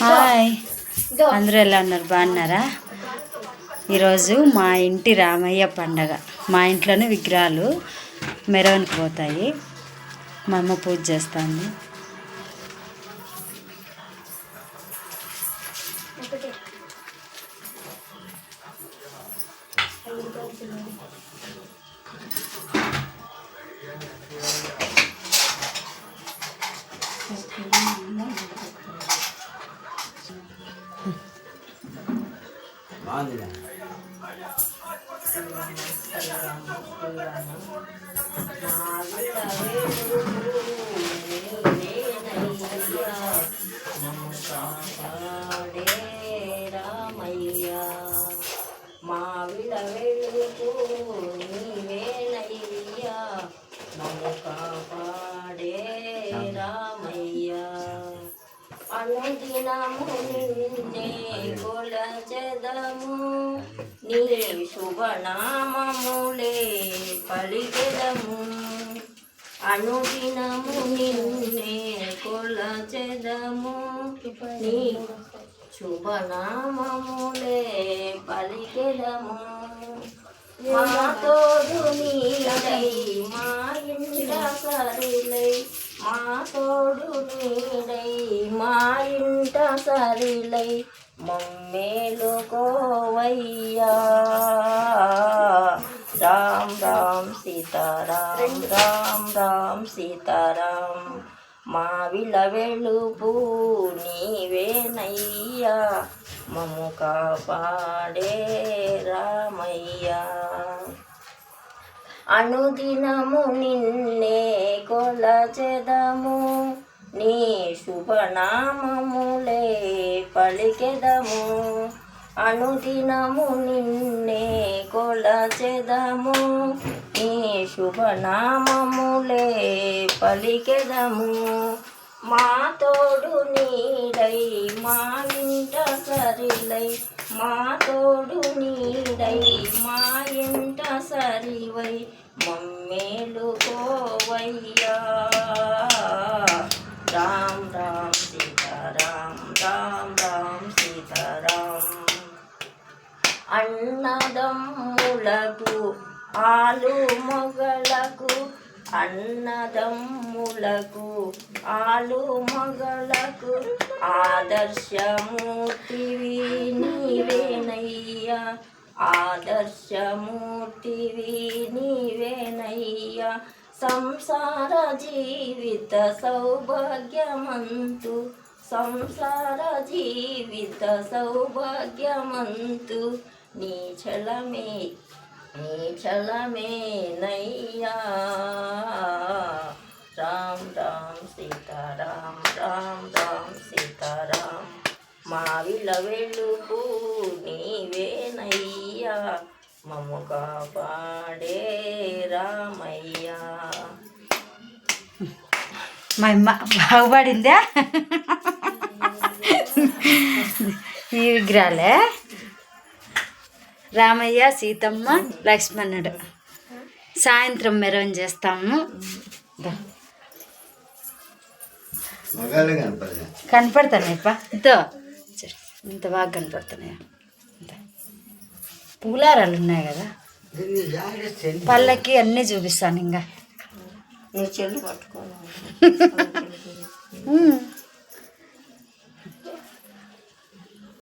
Hi. అందరూ ఎలా ఉన్నారు? బాగున్నారా? ఈరోజు మా ఇంటి రామయ్య పండగ. మా ఇంట్లోనే విగ్రహాలు మెరవనికి పోతాయి. మా అమ్మ పూజ చేస్తుంది. మా மாவிழவே అనుదినము నిందే కొలచెదము. నీ శుభనామములే పలికెదము. అనుదినము నిన్నే కొలచెదము. నీ శుభనామములే పలికెదము. మా నీ నీడై మా ఇంట సరిలై మా తోడు నీడై మా ఇంట సరిలై మమ్మేలు కోవయ్యా. రామ్ రామ్ సీతారాం రామ్ రామ్ సీతారాం మా విల వెలుపు నీవేనయ్యా. మము కాపాడే రామయ్యా. అనుదినము నిన్నే కొలచెదము. నీ శుభనామములే పలికెదము. అనుదినము నిన్నే కొలచెదము. నీ శుభనామములే పలికెదము. మా తోడు నీడై మా ఇంట సరిలై. మా తోడు నీడై మా ఇంట సరివై. మమ్మేలు గోవయ్యా రామ్ రామ్ సీతారాం రామ్ రామ్ సీతారాం. అన్నదమ్ములకు ఆలు మొగలకు అన్నదమ్ములకు ఆలు మొగలకు ఆదర్శమూర్తివి నీవేనయ్యా. ఆదర్శమూర్తివి నీ సంసార జీవిత సౌభాగ్యమంతు సంసార జీవిత సౌభాగ్యమంతు నీచలమే నీచలమే నయ్యా. రామ్ రామ్ సీతారాం రామ్ రామ్ సీతారాం మావిల వెలుగు నీవేనయ్యా మము కాపాడే రామయ్యా. మా అమ్మ బాగుపడిందా? ఈ విగ్రహాలే? రామయ్య సీతమ్మ లక్ష్మణుడు. సాయంత్రం మెరవని చేస్తాము. కనపడతానయ్యప్ప. ఇంతో చూడు, ఇంత బాగా కనపడుతున్నాయి. పూలారాలు ఉన్నాయి కదా. పళ్ళకి అన్నీ చూపిస్తాను ఇంకా. చెల్లి ఉమ్.